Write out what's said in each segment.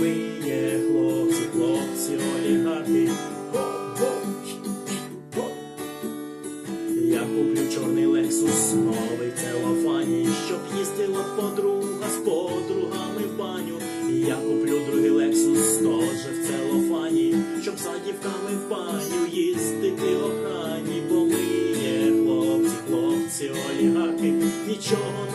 Ми є хлопці, хлопці, олігархи. Я куплю чорний лексус, новий целофані, щоб їздила подруга з подругами в баню. Я куплю другий лексус, тоже в целофані, щоб за дівками в баню їздити в охрані, бо ми є хлопці, хлопці, олігархи, нічого.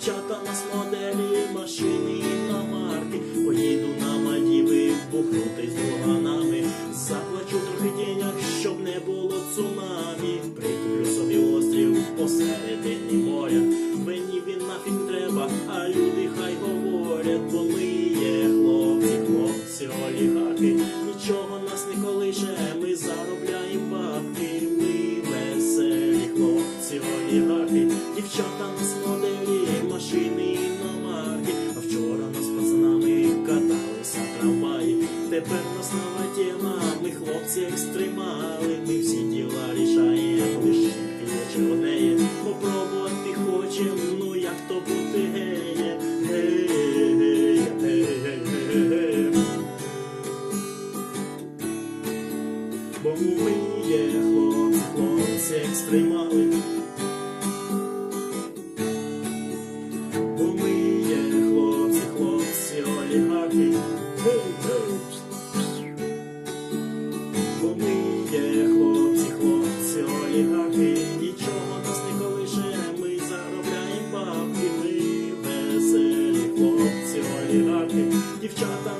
Дівчата нас моделі, машини на марки. Поїду на Мальдіви, бухнути з друганами. Заплачу трохи денег, щоб не було цунамі. Прикуплю собі острів посередині моря. Мені він нафіг треба, а люди хай говорять, бо ми є хлопці, хлопці, олігархи. Нічого нас не колише, ми заробляємо бабки, ми веселі хлопці, олігархи, дівчата нас моделі, Тепер нас нова тема, ми хлопці екстремали, ми всі діла рішаємо, лиш є одне. Попробувати хочем, ну як то бути геєм, гей, гей, гей, гей. Бо ми є хлопці, хлопці екстремали. Бо ми є хлопці, хлопці олігархи. Дівчата нас моделі, машини